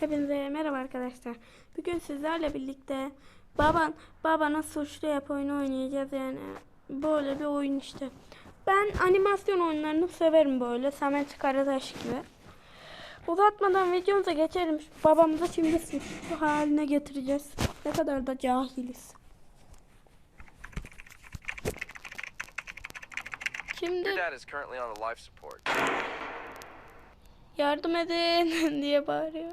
Hepinize merhaba arkadaşlar. Bugün sizlerle birlikte baban babana suçlu yap oyunu oynayacağız yani. Böyle bir oyun işte. Ben animasyon oyunlarını severim böyle. Samet Karataş gibi. Uzatmadan videomuza geçelim. Babamızı şimdi suçlu haline getireceğiz. Ne kadar da cahiliz. Şimdi yardım edin diye bağırıyor.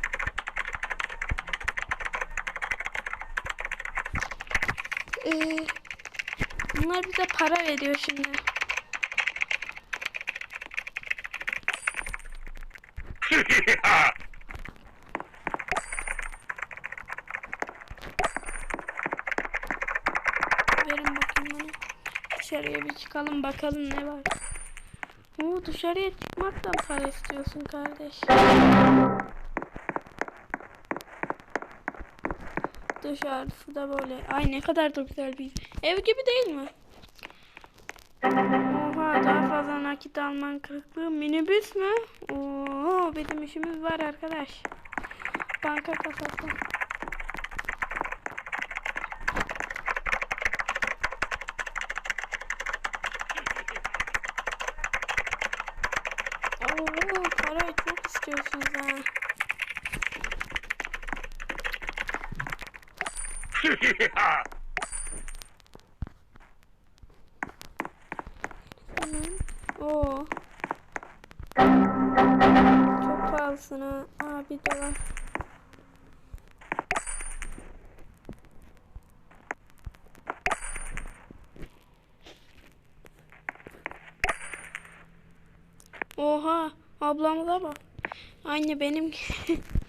bunlar bize para veriyor şimdi. Verin bakayım bana. Dışarıya bir çıkalım bakalım ne var. Oo dışarıya çıkmaktan para istiyorsun kardeş. Dışarısı da böyle. Ay ne kadar da güzel bir ev gibi değil mi? Nakit alman kırıklığı minibüs mü? Oo bizim işimiz var arkadaş. Banka kasası. Oo para çok istiyorsunuz ha. Hemen. de var. Oha ablamıza bak. Aynı benim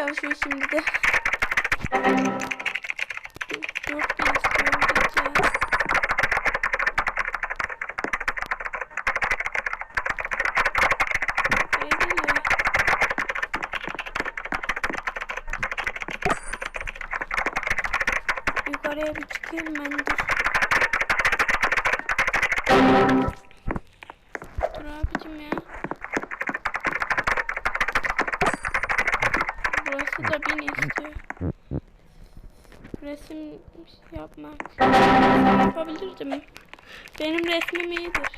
çalışıyor şimdi de. Yukarıya bir çıkayım ben dur. Resim yapmak. Yapabilirdim. Benim resmim iyidir.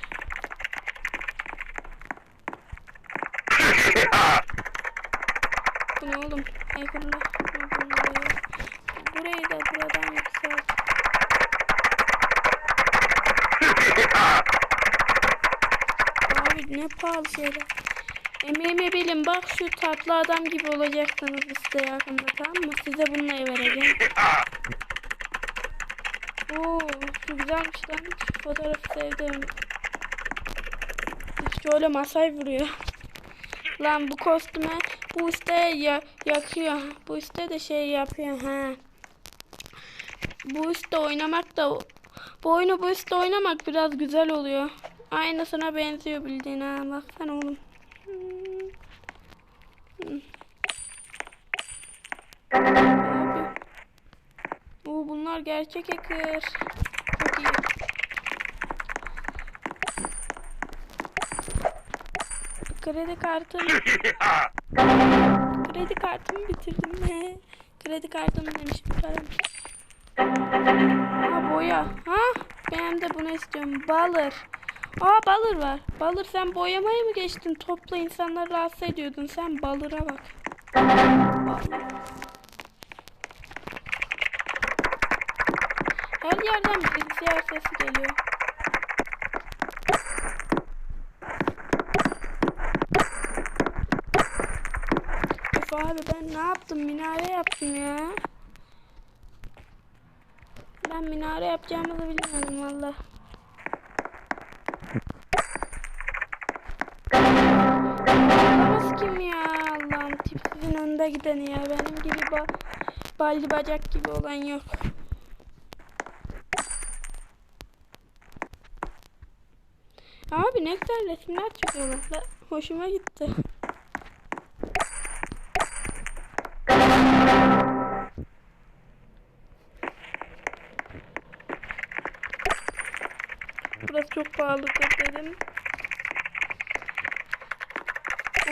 Bu ne oğlum? Ekranda. Burayı, da buradan yükselt. Abi ne pahalı şeyler. Emeğimi bilin bak şu tatlı adam gibi olacaksınız işte yakında tamam mı? Size bununla vereceğim. Oo, şu güzelmiş lan. Şu fotoğrafı sevdim. Şöyle masaj vuruyor. Lan bu kostüme bu üstte ya yakıyor. Bu üstte de şey yapıyor ha. Bu üstte oynamak da bu oyunu bu üstte oynamak biraz güzel oluyor. Aynısına benziyor bildiğin ha. Baksana oğlum. Hmm. Hmm. Gerçek hacker. Çok iyi. Kredi kartım. Kredi kartımı bitirdim. He. Kredi kartım demişim param. Ha boya. Ha ben de bunu istiyorum. Balır. Aa balır var. Balır sen boyamaya mı geçtin? Topla insanları rahatsız ediyordun. Sen balıra bak. Balır. Her yerden bilgisayar sesi geliyor. Of abi ben ne yaptım? Minare yaptım ya. Ben minare yapacağımızı bilmiyordum valla. Nasıl kim ya Allah'ım tipsizin önde gideni ya. Benim gibi ba balli bacak gibi olan yok. Abi ne güzel resimler çıkıyorlar. La- Hoşuma gitti. Burası çok pahalıdır dedim.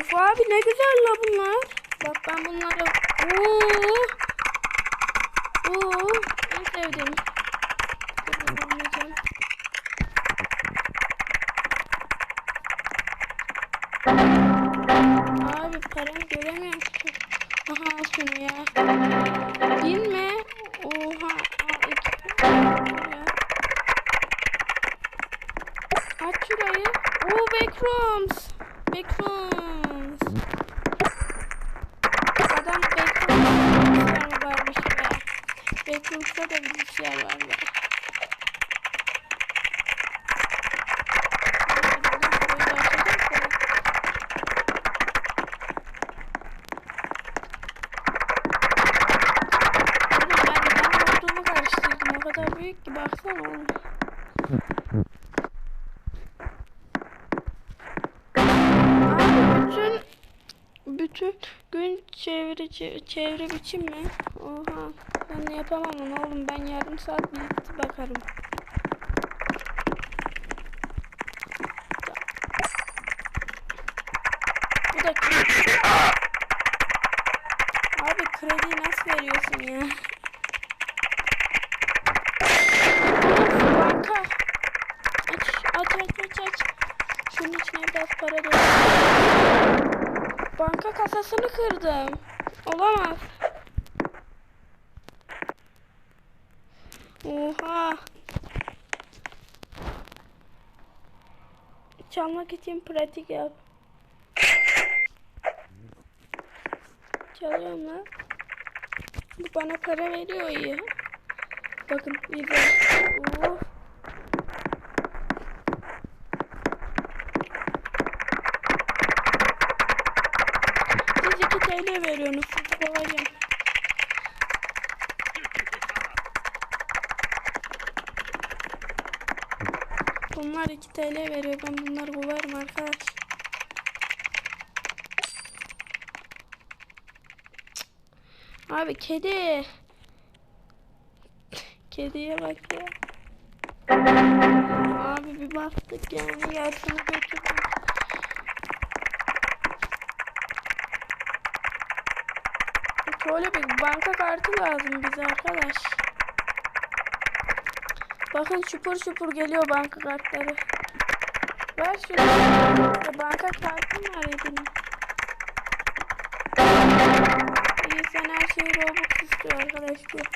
Of abi ne güzel la bunlar. Bak ben bunları... Oo. Oo. En sevdiğim. Şurayı. Oo backrooms. Backrooms. Adam mı varmış be. Backrooms'ta da bilgisayar var be. Büyük ki baksana oğlum. Bütün gün çevirici çevre biçim mi? Oha ben yapamam onu oğlum ben yarım saat birlikte bakarım. Bu da kredi. Abi krediyi nasıl veriyorsun ya? Banka. Aç aç aç aç. Şunun içine biraz para doldur. Banka kasasını kırdım. Olamaz. Oha. Çalmak için pratik yap. Çalıyorum lan. Bu bana para veriyor iyi. Bakın güzel. Oh. Siz 2 TL veriyorsunuz. Sizi kovacağım. Bunlar 2 TL veriyor. Ben bunları kovarım arkadaş. Abi kedi. Kediye bak ya. Abi bir bastık yani yarısını götürdük. Şöyle bir banka kartı lazım bize arkadaş. Bakın şupur şupur geliyor banka kartları. Ver şunu. Banka ya benim. İyi sen her şeyi Robux istiyor arkadaşlar.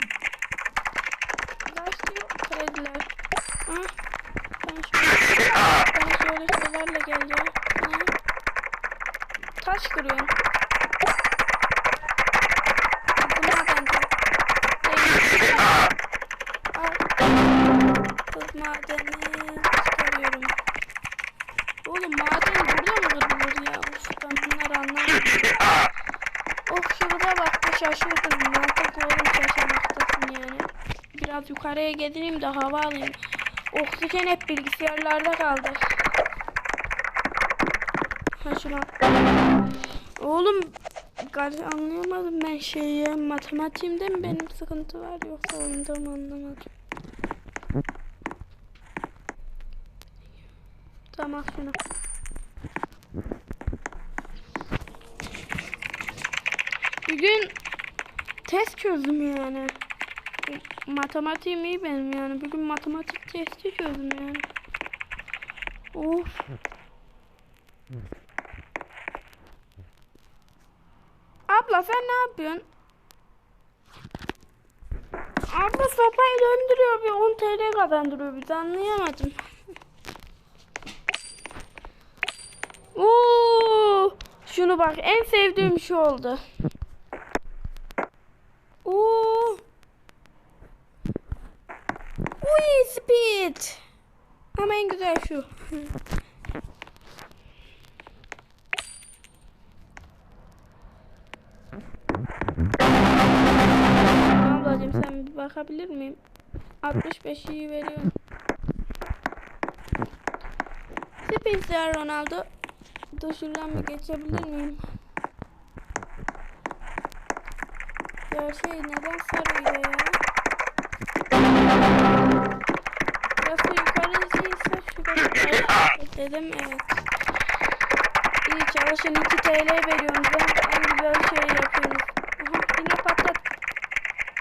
Kaç diyor krediler. Ha? Ben şöyle, ben şöyle şeylerle geleceğim. Ha? Taş kırıyorum. Madeni çıkarıyorum. Oğlum maden burada mı kırılır ya? Of ben bunları anlamadım. Of şurada bak şaşırdım. Mantıklı oğlum şaşırmaktasın yani. Biraz yukarıya geleyim de hava alayım. Oksijen hep bilgisayarlarda kaldı. Ha şunu at. Oğlum anlayamadım ben şeyi. Matematiğimde mi benim sıkıntı var yoksa oyunda mı anlamadım. Tamam şunu. Bugün test çözdüm yani. Matematiğim iyi benim yani. Bugün matematik testi çözdüm yani. Of. Abla sen ne yapıyorsun? Abla sopayla öldürüyor bir 10 TL kazandırıyor bizi anlayamadım. Şunu bak en sevdiğim şu oldu. Oo. Uy speed. Ama en güzel şu. Ablacığım sen bir bakabilir miyim? 65 iyi veriyorum. Spicer Ronaldo. Dur şuradan bir geçebilir miyim? Ya şey neden sarıyor ya? Burası yukarıdaysa şurada. Dedim evet. İyi çalışın 2 TL veriyorum ben. En güzel şey yapıyorsunuz. Aha yine patlat.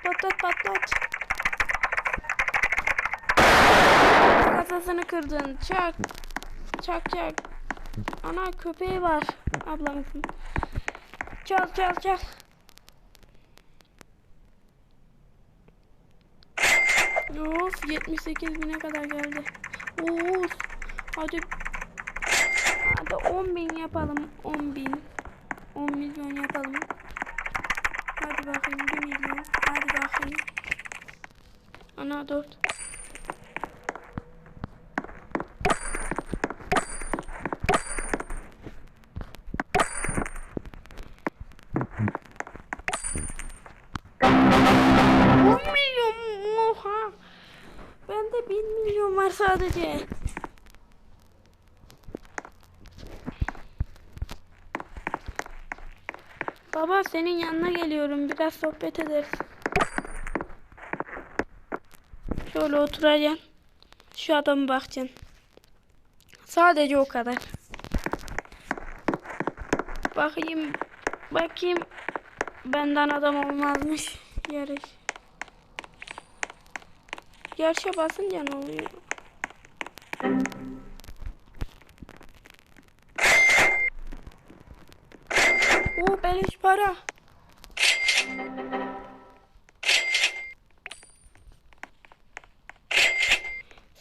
Patlat patlat. Kasasını kırdın. Çak. Çak çak. Ana köpeği var ablamızın. Çal çal çal. Of 78 bine kadar geldi. Of. Hadi. Hadi 10 bin yapalım. 10 bin. 10 milyon yapalım. Hadi bakayım 1 milyon. Hadi bakayım. Ana 4. Bende 1 milyon var sadece. Baba senin yanına geliyorum. Biraz sohbet ederiz. Şöyle oturacaksın. Şu adama bakacaksın. Sadece o kadar. Bakayım. Bakayım. Benden adam olmazmış. Yarış. Yarışa basınca ne oluyor? Oo beleş para.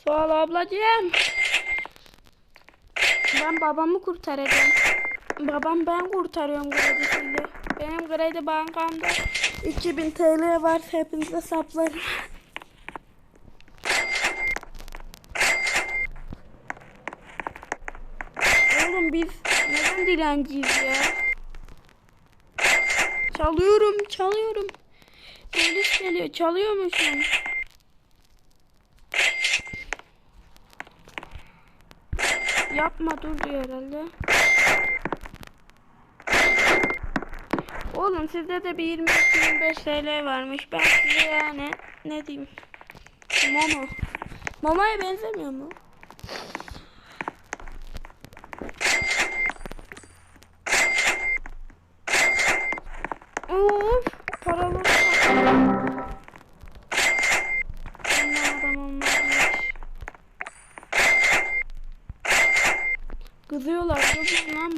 Sağ ol ablacığım. Ben babamı kurtaracağım. Babam ben kurtarıyorum kredisiyle. Benim kredi bankamda 2000 TL var. Hepinize saplarım. Oğlum biz neden dilenciyiz ya? Çalıyorum, çalıyorum. Polis geliyor, çalıyormuşum. Yapma dur diyor herhalde. Oğlum sizde de bir 22-25 TL varmış. Ben size yani ne diyeyim? Momo. Momo'ya benzemiyor mu?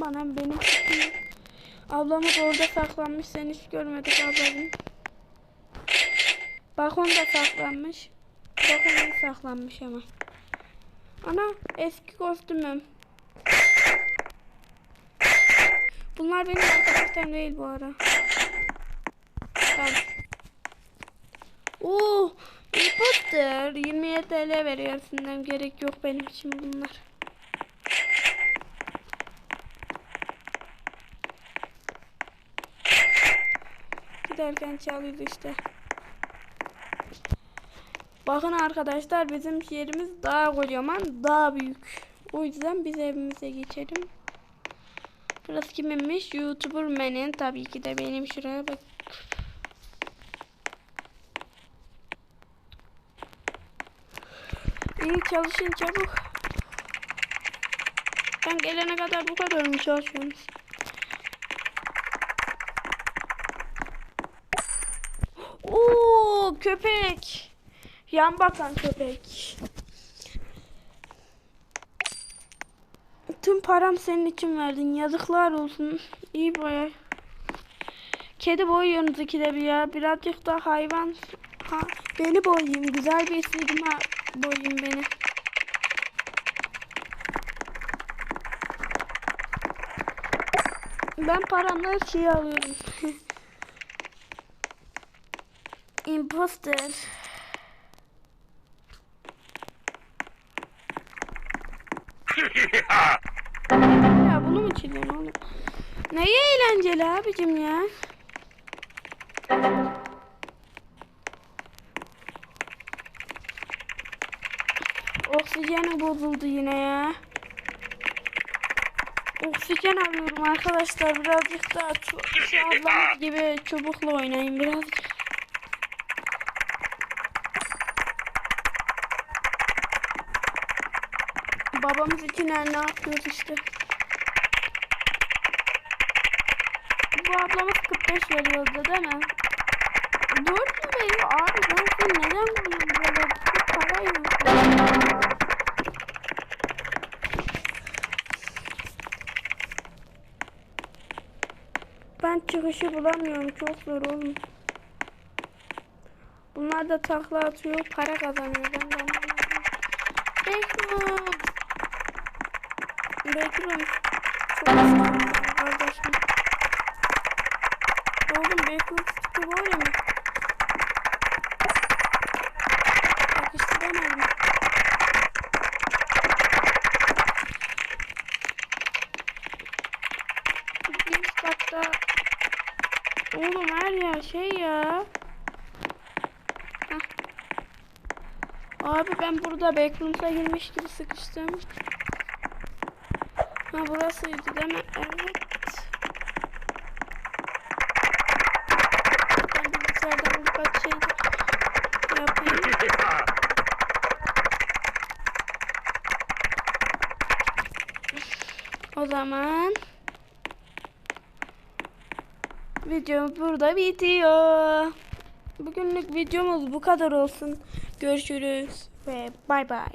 Bana benim. Ablamız orada saklanmış. Sen hiç görmedik ablacığım. Balkonda saklanmış. Balkonda saklanmış ama. Ana eski kostümüm. Bunlar benim arkadaşlarım değil bu ara. Tamam. Oo, imposter. 27 TL veriyor aslında. Gerek yok benim için bunlar. Giderken çalıyordu işte. Bakın arkadaşlar bizim yerimiz daha kocaman, daha büyük. O yüzden biz evimize geçelim. Burası kiminmiş? YouTuber Men'in tabii ki de benim şuraya bak. İyi çalışın çabuk. Ben gelene kadar bu kadar mı çalışıyorsunuz? Oo köpek. Yan bakan köpek. Tüm param senin için verdin. Yazıklar olsun. İyi boya. Kedi boyuyorsunuz ikide bir ya. Birazcık da hayvan. Ha, beni boyayayım. Güzel bir sigma boyayayım beni. Ben paramla şeyi alıyorum. Imposter. Ya bunu mu çiziyorsun oğlum? Neye eğlenceli abicim ya? Oksijeni bozuldu yine ya. Oksijen alıyorum arkadaşlar. Birazcık daha şu ablamız gibi çubukla oynayın birazcık. Babamız için her ne yapıyoruz işte. Bu ablamız 45 veriyordu değil mi? 4 mü veriyor? Abi ben seni neden böyle? Para yok. Ben çıkışı bulamıyorum. Çok zor oğlum. Bunlar da takla atıyor. Para kazanıyor. Ben de anlamadım. Bekliyorum. Bekliyorum. Çok istiyorum kardeşim. Oğlum bekliyorum. Sıkı böyle mi? Yakıştıramadım. Bir katta Oğlum her yer şey ya. Hah. Abi ben burada backroom'sa girmiş gibi sıkıştım. Ha burasıydı değil mi? Evet. Ben bilgisayardan birkaç şey yapayım. O zaman video burada bitiyor. Bugünlük videomuz bu kadar olsun. Görüşürüz ve bay bay.